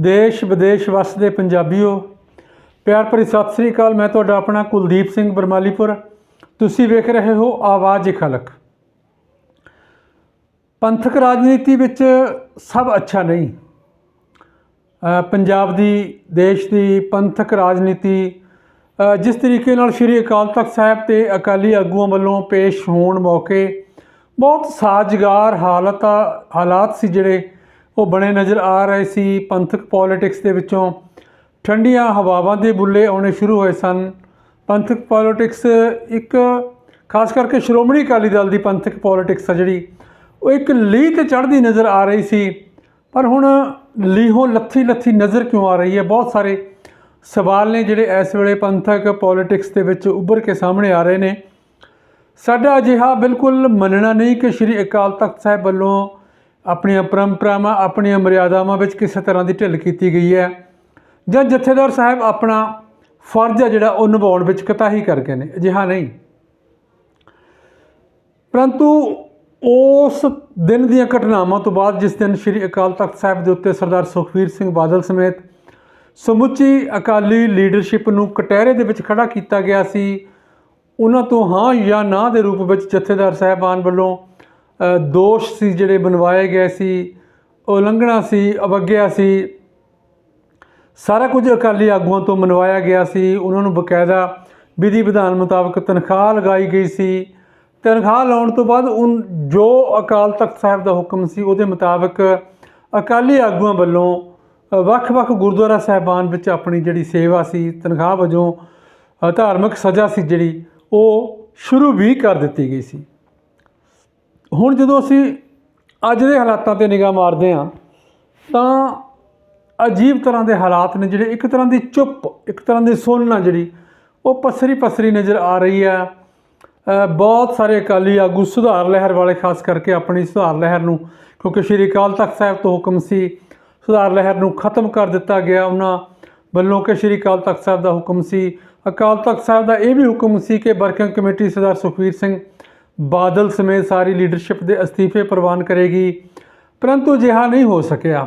ਦੇਸ਼ ਵਿਦੇਸ਼ ਵਸਦੇ ਪੰਜਾਬੀਓ, ਪਿਆਰ ਭਰੀ ਸਤਿ ਸ੍ਰੀ ਅਕਾਲ, ਮੈਂ ਤੁਹਾਡਾ ਆਪਣਾ ਕੁਲਦੀਪ ਸਿੰਘ ਬਰਮਾਲੀਪੁਰ। ਤੁਸੀਂ ਵੇਖ ਰਹੇ ਹੋ ਆਵਾਜ਼ ਖਲਕ। ਪੰਥਕ ਰਾਜਨੀਤੀ ਵਿੱਚ ਸਭ ਅੱਛਾ ਨਹੀਂ। ਪੰਜਾਬ ਦੀ, ਦੇਸ਼ ਦੀ ਪੰਥਕ ਰਾਜਨੀਤੀ ਜਿਸ ਤਰੀਕੇ ਨਾਲ ਸ੍ਰੀ ਅਕਾਲ ਤਖਤ ਸਾਹਿਬ ਤੇ ਅਕਾਲੀ ਆਗੂਆਂ ਵੱਲੋਂ ਪੇਸ਼ ਹੋਣ ਮੌਕੇ ਬਹੁਤ ਸਾਜ਼ਗਾਰ ਹਾਲਤ ਹਾਲਾਤ ਸੀ ਜਿਹੜੇ ਉਹ ਬਣੇ ਨਜ਼ਰ ਆ ਰਹੇ ਸੀ। ਪੰਥਕ ਪੋਲਿਟਿਕਸ ਦੇ ਵਿੱਚੋਂ ਠੰਡੀਆਂ ਹਵਾਵਾਂ ਦੇ ਬੁੱਲੇ ਆਉਣੇ ਸ਼ੁਰੂ ਹੋਏ ਸਨ। ਪੰਥਕ ਪੋਲਿਟਿਕਸ ਇੱਕ ਖਾਸ ਕਰਕੇ ਸ਼੍ਰੋਮਣੀ ਅਕਾਲੀ ਦਲ ਦੀ ਪੰਥਕ ਪੋਲਿਟਿਕਸ ਆ ਜਿਹੜੀ, ਉਹ ਇੱਕ ਲੀਹ ਤੇ ਚੜ੍ਹਦੀ ਨਜ਼ਰ ਆ ਰਹੀ ਸੀ। ਪਰ ਹੁਣ ਲੀਹੋਂ ਲੱਥੀ ਲੱਥੀ ਨਜ਼ਰ ਕਿਉਂ ਆ ਰਹੀ ਹੈ? ਬਹੁਤ ਸਾਰੇ ਸਵਾਲ ਨੇ ਜਿਹੜੇ ਇਸ ਵੇਲੇ ਪੰਥਕ ਪੋਲਿਟਿਕਸ ਦੇ ਵਿੱਚ ਉੱਭਰ ਕੇ ਸਾਹਮਣੇ ਆ ਰਹੇ ਨੇ। ਸਾਡਾ ਅਜਿਹਾ ਬਿਲਕੁਲ ਮੰਨਣਾ ਨਹੀਂ ਕਿ ਸ੍ਰੀ ਅਕਾਲ ਤਖਤ ਸਾਹਿਬ ਵੱਲੋਂ ਆਪਣੀਆਂ ਪਰੰਪਰਾਵਾਂ, ਆਪਣੀਆਂ ਮਰਿਆਦਾਵਾਂ ਵਿੱਚ ਕਿਸੇ ਤਰ੍ਹਾਂ ਦੀ ਢਿੱਲ ਕੀਤੀ ਗਈ ਹੈ ਜਾਂ ਜਥੇਦਾਰ ਸਾਹਿਬ ਆਪਣਾ ਫਰਜ਼ ਹੈ ਜਿਹੜਾ ਉਹ ਨਿਭਾਉਣ ਵਿੱਚ ਕਤਾਹੀ ਕਰ ਗਏ ਨੇ? ਅਜਿਹਾ ਨਹੀਂ। ਪਰੰਤੂ ਉਸ ਦਿਨ ਦੀਆਂ ਘਟਨਾਵਾਂ ਤੋਂ ਬਾਅਦ ਜਿਸ ਦਿਨ ਸ੍ਰੀ ਅਕਾਲ ਤਖਤ ਸਾਹਿਬ ਦੇ ਉੱਤੇ ਸਰਦਾਰ ਸੁਖਬੀਰ ਸਿੰਘ ਬਾਦਲ ਸਮੇਤ ਸਮੁੱਚੀ ਅਕਾਲੀ ਲੀਡਰਸ਼ਿਪ ਨੂੰ ਕਟਹਿਰੇ ਦੇ ਵਿੱਚ ਖੜਾ ਕੀਤਾ ਗਿਆ ਸੀ, ਉਹਨਾਂ ਤੋਂ ਹਾਂ ਜਾਂ ਨਾ ਦੇ ਰੂਪ ਵਿੱਚ ਜਥੇਦਾਰ ਸਾਹਿਬਾਨ ਵੱਲੋਂ ਦੋਸ਼ ਸੀ ਜਿਹੜੇ ਬਣਵਾਏ ਗਏ ਸੀ, ਉਲੰਘਣਾ ਸੀ, ਅਵਗਿਆ ਸੀ। ਸਾਰਾ ਕੁਝ ਅਕਾਲੀ ਆਗੂਆਂ ਤੋਂ ਮਨਵਾਇਆ ਗਿਆ ਸੀ। ਉਹਨਾਂ ਨੂੰ ਬਕਾਇਦਾ ਵਿਧੀ ਵਿਧਾਨ ਮੁਤਾਬਕ ਤਨਖਾਹ ਲਗਾਈ ਗਈ ਸੀ। ਤਨਖਾਹ ਲਾਉਣ ਤੋਂ ਬਾਅਦ ਉਹ ਜੋ ਅਕਾਲ ਤਖਤ ਸਾਹਿਬ ਦਾ ਹੁਕਮ ਸੀ, ਉਹਦੇ ਮੁਤਾਬਕ ਅਕਾਲੀ ਆਗੂਆਂ ਵੱਲੋਂ ਵੱਖ-ਵੱਖ ਗੁਰਦੁਆਰਾ ਸਾਹਿਬਾਨ ਵਿੱਚ ਆਪਣੀ ਜਿਹੜੀ ਸੇਵਾ ਸੀ, ਤਨਖਾਹ ਵਜੋਂ ਧਾਰਮਿਕ ਸਜ਼ਾ ਸੀ ਜਿਹੜੀ, ਉਹ ਸ਼ੁਰੂ ਵੀ ਕਰ ਦਿੱਤੀ ਗਈ ਸੀ। ਹੁਣ ਜਦੋਂ ਅਸੀਂ ਅੱਜ ਦੇ ਹਾਲਾਤਾਂ ਤੇ ਨਿਗਾਹ ਮਾਰਦੇ ਹਾਂ, ਤਾਂ ਅਜੀਬ ਤਰ੍ਹਾਂ ਦੇ ਹਾਲਾਤ ਨੇ ਜਿਹੜੇ ਇੱਕ ਤਰ੍ਹਾਂ ਦੀ ਚੁੱਪ, ਇੱਕ ਤਰ੍ਹਾਂ ਦੀ ਸੁਣਨਾ ਜਿਹੜੀ ਉਹ ਪਸਰੀ ਪਸਰੀ ਨਜ਼ਰ ਆ ਰਹੀ ਆ ਬਹੁਤ ਸਾਰੇ ਅਕਾਲੀ ਆਗੂ ਸੁਧਾਰ ਲਹਿਰ ਵਾਲੇ, ਖਾਸ ਕਰਕੇ ਆਪਣੀ ਸੁਧਾਰ ਲਹਿਰ ਨੂੰ, ਕਿਉਂਕਿ ਸ਼੍ਰੀ ਅਕਾਲ ਤਖਤ ਸਾਹਿਬ ਤੋਂ ਹੁਕਮ ਸੀ ਸੁਧਾਰ ਲਹਿਰ ਨੂੰ ਖਤਮ ਕਰ ਦਿੱਤਾ ਗਿਆ। ਉਹਨਾਂ ਵੱਲੋਂ ਕਿ ਸ਼੍ਰੀ ਅਕਾਲ ਤਖਤ ਸਾਹਿਬ ਦਾ ਹੁਕਮ ਸੀ। ਅਕਾਲ ਤਖਤ ਸਾਹਿਬ ਦਾ ਇਹ ਵੀ ਹੁਕਮ ਸੀ ਕਿ ਵਰਕਿੰਗ ਕਮੇਟੀ ਸਰਦਾਰ ਸੁਖਵੀਰ ਸਿੰਘ ਬਾਦਲ ਸਮੇਤ ਸਾਰੀ ਲੀਡਰਸ਼ਿਪ ਦੇ ਅਸਤੀਫੇ ਪ੍ਰਵਾਨ ਕਰੇਗੀ। ਪਰੰਤੂ ਅਜਿਹਾ ਨਹੀਂ ਹੋ ਸਕਿਆ।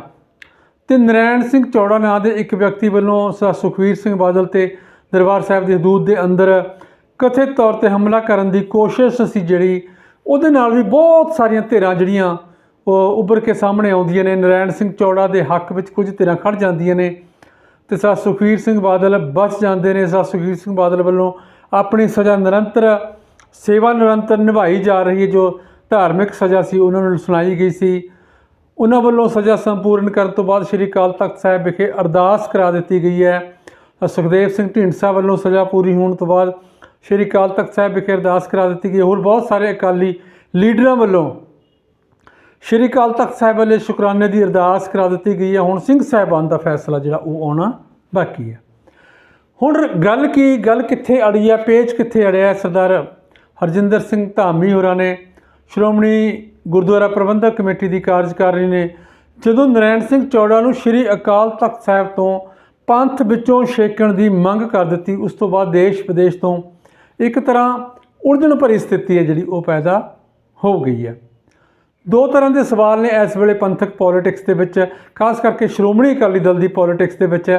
ਤੇ ਨਰੈਣ ਸਿੰਘ ਚੌੜਾ ਨਾਂ ਦੇ ਇੱਕ ਵਿਅਕਤੀ ਵੱਲੋਂ ਸਰ ਸੁਖਵੀਰ ਸਿੰਘ ਬਾਦਲ ਤੇ ਦਰਬਾਰ ਸਾਹਿਬ ਦੀ ਹਦੂਦ ਦੇ ਅੰਦਰ ਕਥਿਤ ਤੌਰ ਤੇ ਹਮਲਾ ਕਰਨ ਦੀ ਕੋਸ਼ਿਸ਼ ਸੀ ਜਿਹੜੀ, ਉਹਦੇ ਨਾਲ ਵੀ ਬਹੁਤ ਸਾਰੀਆਂ ਧਿਰਾਂ ਜਿਹੜੀਆਂ ਉਹ ਉੱਭਰ ਕੇ ਸਾਹਮਣੇ ਆਉਂਦੀਆਂ ਨੇ। ਨਰੈਣ ਸਿੰਘ ਚੌੜਾ ਦੇ ਹੱਕ ਵਿੱਚ ਕੁਝ ਧਿਰਾਂ ਖੜ ਜਾਂਦੀਆਂ ਨੇ ਤੇ ਸਰ ਸੁਖਵੀਰ ਸਿੰਘ ਬਾਦਲ ਬਚ ਜਾਂਦੇ ਨੇ। ਸਰ ਸੁਖਵੀਰ ਸਿੰਘ ਬਾਦਲ ਵੱਲੋਂ ਆਪਣੀ ਸਜ਼ਾ ਨਿਰੰਤਰ ਸੇਵਾ ਨਿਰੰਤਰ ਨਿਭਾਈ ਜਾ ਰਹੀ ਹੈ, ਜੋ ਧਾਰਮਿਕ ਸਜ਼ਾ ਸੀ, ਉਹਨਾਂ ਨੂੰ ਸੁਣਾਈ ਗਈ ਸੀ। ਉਹਨਾਂ ਵੱਲੋਂ ਸਜ਼ਾ ਸੰਪੂਰਨ ਕਰਨ ਤੋਂ ਬਾਅਦ ਸ੍ਰੀ ਅਕਾਲ ਤਖਤ ਸਾਹਿਬ ਵਿਖੇ ਅਰਦਾਸ ਕਰਾ ਦਿੱਤੀ ਗਈ ਹੈ। ਸੁਖਦੇਵ ਸਿੰਘ ਢੀਂਡਸਾ ਵੱਲੋਂ ਸਜ਼ਾ ਪੂਰੀ ਹੋਣ ਤੋਂ ਬਾਅਦ ਸ੍ਰੀ ਅਕਾਲ ਤਖਤ ਸਾਹਿਬ ਵਿਖੇ ਅਰਦਾਸ ਕਰਾ ਦਿੱਤੀ ਗਈ ਹੋਰ ਬਹੁਤ ਸਾਰੇ ਅਕਾਲੀ ਲੀਡਰਾਂ ਵੱਲੋਂ ਸ੍ਰੀ ਅਕਾਲ ਤਖਤ ਸਾਹਿਬ ਵੱਲੇ ਸ਼ੁਕਰਾਨੇ ਦੀ ਅਰਦਾਸ ਕਰਾ ਦਿੱਤੀ ਗਈ ਹੈ। ਹੁਣ ਸਿੰਘ ਸਾਹਿਬਾਨ ਦਾ ਫੈਸਲਾ ਜਿਹੜਾ, ਉਹ ਆਉਣਾ ਬਾਕੀ ਹੈ। ਹੁਣ ਗੱਲ ਕੀ, ਗੱਲ ਕਿੱਥੇ ਅੜੀ ਹੈ, ਪੇਚ ਕਿੱਥੇ ਅੜਿਆ ਸਰਦਾਰ ਹਰਜਿੰਦਰ ਸਿੰਘ ਧਾਮੀ ਹੋਰਾਂ ਨੇ ਸ਼੍ਰੋਮਣੀ ਗੁਰਦੁਆਰਾ ਪ੍ਰਬੰਧਕ ਕਮੇਟੀ ਦੀ ਕਾਰਜਕਾਰੀ ਨੇ ਜਦੋਂ ਨਰੈਣ ਸਿੰਘ ਚੌੜਾ ਨੂੰ ਸ੍ਰੀ ਅਕਾਲ ਤਖਤ ਸਾਹਿਬ ਤੋਂ ਪੰਥ ਵਿੱਚੋਂ ਛੇਕਣ ਦੀ ਮੰਗ ਕਰ ਦਿੱਤੀ, ਉਸ ਤੋਂ ਬਾਅਦ ਦੇਸ਼ ਵਿਦੇਸ਼ ਤੋਂ ਇੱਕ ਤਰ੍ਹਾਂ ਉਲਝਣ ਭਰੀ ਸਥਿਤੀ ਹੈ ਜਿਹੜੀ ਉਹ ਪੈਦਾ ਹੋ ਗਈ ਹੈ। ਦੋ ਤਰ੍ਹਾਂ ਦੇ ਸਵਾਲ ਨੇ ਇਸ ਵੇਲੇ ਪੰਥਕ ਪੋਲਿਟਿਕਸ ਦੇ ਵਿੱਚ, ਖਾਸ ਕਰਕੇ ਸ਼੍ਰੋਮਣੀ ਅਕਾਲੀ ਦਲ ਦੀ ਪੋਲਿਟਿਕਸ ਦੇ ਵਿੱਚ,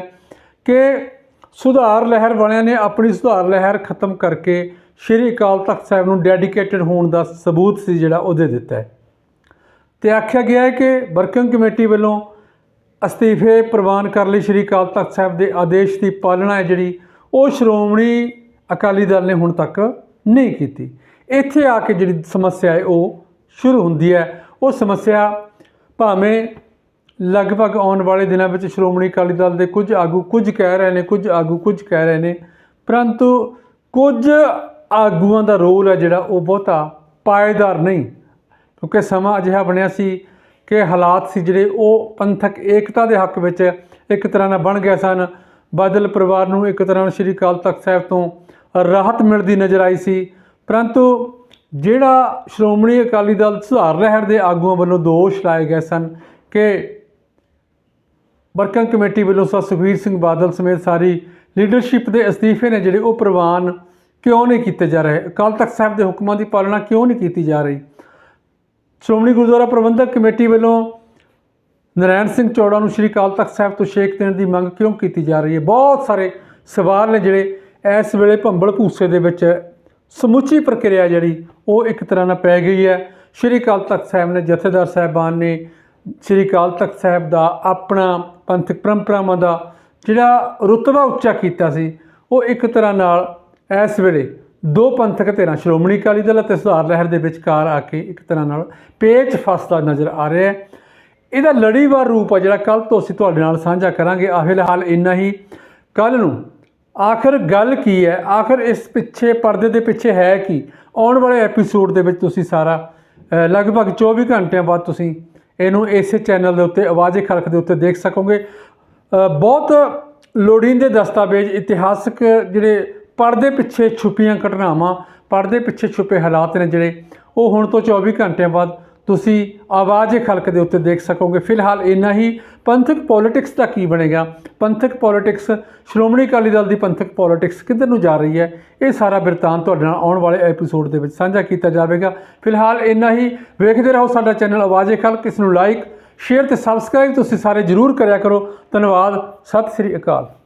ਕਿ ਸੁਧਾਰ ਲਹਿਰ ਵਾਲਿਆਂ ਨੇ ਆਪਣੀ ਸੁਧਾਰ ਲਹਿਰ ਖਤਮ ਕਰਕੇ ਸ਼੍ਰੀ ਅਕਾਲ ਤਖਤ ਸਾਹਿਬ ਨੂੰ ਡੈਡੀਕੇਟਡ ਹੋਣ ਦਾ ਸਬੂਤ ਸੀ ਜਿਹੜਾ ਉਹ ਦੇ ਦਿੱਤਾ ਹੈ। ਤੇ ਆਖਿਆ ਗਿਆ ਹੈ ਕਿ ਵਰਕਿੰਗ ਕਮੇਟੀ ਵੱਲੋਂ ਅਸਤੀਫੇ ਪ੍ਰਵਾਨ ਕਰਨ ਲਈ ਸ਼੍ਰੀ ਅਕਾਲ ਤਖਤ ਸਾਹਿਬ ਦੇ ਆਦੇਸ਼ ਦੀ ਪਾਲਣਾ ਹੈ ਜਿਹੜੀ ਉਹ ਸ਼੍ਰੋਮਣੀ ਅਕਾਲੀ ਦਲ ਨੇ ਹੁਣ ਤੱਕ ਨਹੀਂ ਕੀਤੀ। ਇੱਥੇ ਆ ਕੇ ਜਿਹੜੀ ਸਮੱਸਿਆ ਹੈ ਉਹ ਸ਼ੁਰੂ ਹੁੰਦੀ ਹੈ। ਉਹ ਸਮੱਸਿਆ ਭਾਵੇਂ ਲਗਭਗ ਆਉਣ ਵਾਲੇ ਦਿਨਾਂ ਵਿੱਚ ਸ਼੍ਰੋਮਣੀ ਅਕਾਲੀ ਦਲ ਦੇ ਕੁਝ ਆਗੂ ਕੁਝ ਕਹਿ ਰਹੇ ਨੇ, ਕੁਝ ਆਗੂ ਕੁਝ ਕਹਿ ਰਹੇ ਨੇ, ਪਰੰਤੂ ਕੁਝ ਆਗੂਆਂ ਦਾ ਰੋਲ ਹੈ ਜਿਹੜਾ, ਉਹ ਬਹੁਤਾ ਪਾਏਦਾਰ ਨਹੀਂ। ਕਿਉਂਕਿ ਸਮਾਂ ਅਜਿਹਾ ਬਣਿਆ ਸੀ ਕਿ ਹਾਲਾਤ ਸੀ ਜਿਹੜੇ, ਉਹ ਪੰਥਕ ਏਕਤਾ ਦੇ ਹੱਕ ਵਿੱਚ ਇੱਕ ਤਰ੍ਹਾਂ ਨਾਲ ਬਣ ਗਏ ਸਨ। ਬਾਦਲ ਪਰਿਵਾਰ ਨੂੰ ਇੱਕ ਤਰ੍ਹਾਂ ਸ਼੍ਰੀ ਅਕਾਲ ਤਖਤ ਸਾਹਿਬ ਤੋਂ ਰਾਹਤ ਮਿਲਦੀ ਨਜ਼ਰ ਆਈ ਸੀ। ਪਰੰਤੂ ਜਿਹੜਾ ਸ਼੍ਰੋਮਣੀ ਅਕਾਲੀ ਦਲ ਸੁਧਾਰ ਲਹਿਰ ਦੇ ਆਗੂਆਂ ਵੱਲੋਂ ਦੋਸ਼ ਲਾਏ ਗਏ ਸਨ ਕਿ ਵਰਕਿੰਗ ਕਮੇਟੀ ਵੱਲੋਂ ਸਰ ਸੁਖਬੀਰ ਸਿੰਘ ਬਾਦਲ ਸਮੇਤ ਸਾਰੀ ਲੀਡਰਸ਼ਿਪ ਦੇ ਅਸਤੀਫੇ ਨੇ ਜਿਹੜੇ ਉਹ ਪ੍ਰਵਾਨ ਕਿਉਂ ਨਹੀਂ ਕੀਤੇ ਜਾ ਰਹੇ? ਅਕਾਲ ਤਖਤ ਸਾਹਿਬ ਦੇ ਹੁਕਮਾਂ ਦੀ ਪਾਲਣਾ ਕਿਉਂ ਨਹੀਂ ਕੀਤੀ ਜਾ ਰਹੀ? ਸ਼੍ਰੋਮਣੀ ਗੁਰਦੁਆਰਾ ਪ੍ਰਬੰਧਕ ਕਮੇਟੀ ਵੱਲੋਂ ਨਰਾਇਣ ਸਿੰਘ ਚੌੜਾ ਨੂੰ ਸ਼੍ਰੀ ਅਕਾਲ ਤਖਤ ਸਾਹਿਬ ਤੋਂ ਛੇਕ ਦੇਣ ਦੀ ਮੰਗ ਕਿਉਂ ਕੀਤੀ ਜਾ ਰਹੀ ਹੈ? ਬਹੁਤ ਸਾਰੇ ਸਵਾਲ ਨੇ ਜਿਹੜੇ ਇਸ ਵੇਲੇ ਭੰਬਲ ਭੂਸੇ ਦੇ ਵਿੱਚ ਸਮੁੱਚੀ ਪ੍ਰਕਿਰਿਆ ਜਿਹੜੀ, ਉਹ ਇੱਕ ਤਰ੍ਹਾਂ ਨਾਲ ਪੈ ਗਈ ਹੈ। ਸ਼੍ਰੀ ਅਕਾਲ ਤਖਤ ਸਾਹਿਬ ਨੇ ਜਥੇਦਾਰ ਸਾਹਿਬਾਨ ਨੇ ਸ਼੍ਰੀ ਅਕਾਲ ਤਖਤ ਸਾਹਿਬ ਦਾ ਆਪਣਾ ਪੰਥਕ ਪਰੰਪਰਾਵਾਂ ਦਾ ਜਿਹੜਾ ਰੁਤਬਾ ਉੱਚਾ ਕੀਤਾ ਸੀ, ਉਹ ਇੱਕ ਤਰ੍ਹਾਂ ਨਾਲ ਇਸ ਵੇਲੇ ਦੋ ਪੰਥਕ ਧਿਰਾਂ, ਸ਼੍ਰੋਮਣੀ ਅਕਾਲੀ ਦਲ ਅਤੇ ਸੁਧਾਰ ਲਹਿਰ ਦੇ ਵਿਚਕਾਰ ਆ ਕੇ ਇੱਕ ਤਰ੍ਹਾਂ ਨਾਲ ਪੇਚ ਫਸਦਾ ਨਜ਼ਰ ਆ ਰਿਹਾ ਹੈ। ਇਹਦਾ ਲੜੀਵਾਰ ਰੂਪ ਆ ਜਿਹੜਾ ਕੱਲ ਤੋਂ ਅਸੀਂ ਤੁਹਾਡੇ ਨਾਲ ਸਾਂਝਾ ਕਰਾਂਗੇ। ਆ ਫਿਲਹਾਲ ਇੰਨਾ ਹੀ। ਕੱਲ ਨੂੰ ਆਖਰ ਗੱਲ ਕੀ ਹੈ? ਆਖਰ ਇਸ ਪਿੱਛੇ, ਪਰਦੇ ਦੇ ਪਿੱਛੇ ਹੈ ਕੀ? ਆਉਣ ਵਾਲੇ ਐਪੀਸੋਡ ਦੇ ਵਿੱਚ ਤੁਸੀਂ ਸਾਰਾ ਲਗਭਗ 24 ਘੰਟਿਆਂ ਬਾਅਦ ਤੁਸੀਂ ਇਹਨੂੰ ਇਸੇ ਚੈਨਲ ਦੇ ਉੱਤੇ, ਆਵਾਜ਼ੇ ਖਲਕ ਦੇ ਉੱਤੇ ਦੇਖ ਸਕੋਗੇ। ਬਹੁਤ ਲੋੜੀਂਦੇ ਦਸਤਾਵੇਜ਼, ਇਤਿਹਾਸਕ ਜਿਹੜੇ ਪਰਦੇ ਪਿੱਛੇ ਛੁਪੀਆਂ ਘਟਨਾਵਾਂ ਪਰਦੇ ਪਿੱਛੇ ਛੁਪੇ ਹਾਲਾਤ ਨੇ ਜਿਹੜੇ। ਉਹ ਹੁਣ ਤੋਂ 24 ਘੰਟਿਆਂ ਬਾਅਦ ਤੁਸੀਂ ਆਵਾਜ਼ ਖਲਕ ਦੇ ਉੱਤੇ ਦੇਖ ਸਕੋਗੇ। ਫਿਲਹਾਲ ਇੰਨਾ ਹੀ। ਪੰਥਕ ਪੋਲਿਟਿਕਸ ਦਾ ਕੀ ਬਣੇਗਾ? ਪੰਥਕ ਪੋਲਿਟਿਕਸ, ਸ਼੍ਰੋਮਣੀ ਅਕਾਲੀ ਦਲ ਦੀ ਪੰਥਕ ਪੋਲਿਟਿਕਸ ਕਿੱਧਰ ਨੂੰ ਜਾ ਰਹੀ ਹੈ? ਇਹ ਸਾਰਾ ਬਿਰਤਾਂਤ ਤੁਹਾਡੇ ਨਾਲ ਆਉਣ ਵਾਲੇ ਐਪੀਸੋਡ ਦੇ ਵਿੱਚ ਸਾਂਝਾ ਕੀਤਾ ਜਾਵੇਗਾ। ਫਿਲਹਾਲ ਇੰਨਾ ਹੀ। ਵੇਖਦੇ ਰਹੋ ਸਾਡਾ ਚੈਨਲ ਆਵਾਜ਼ ਖਲਕ, ਇਸ ਨੂੰ ਲਾਈਕ ਸ਼ੇਅਰ ਤੇ ਸਬਸਕ੍ਰਾਈਬ ਤੁਸੀਂ ਸਾਰੇ ਜਰੂਰ ਕਰਿਆ ਕਰੋ। ਧੰਨਵਾਦ। ਸਤਿ ਸ੍ਰੀ ਅਕਾਲ।